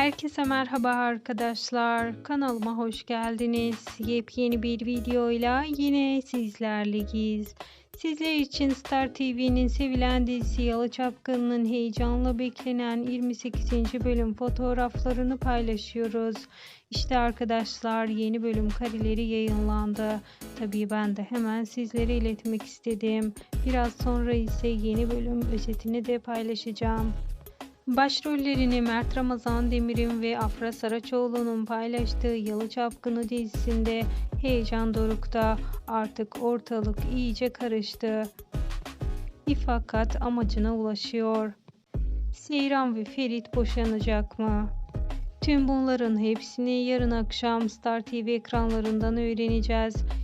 Herkese merhaba arkadaşlar. Kanalıma hoş geldiniz. Yepyeni bir videoyla yine sizlerleyiz. Sizler için Star TV'nin sevilen dizisi Yalı Çapkını'nın heyecanla beklenen 28. bölüm fotoğraflarını paylaşıyoruz. İşte arkadaşlar yeni bölüm kareleri yayınlandı. Tabii ben de hemen sizlere iletmek istedim. Biraz sonra ise yeni bölüm özetini de paylaşacağım. Başrollerini Mert Ramazan Demir'in ve Afra Saraçoğlu'nun paylaştığı Yalı Çapkını dizisinde heyecan dorukta artık ortalık iyice karıştı. İfakat amacına ulaşıyor. Seyran ve Ferit boşanacak mı? Tüm bunların hepsini yarın akşam Star TV ekranlarından öğreneceğiz.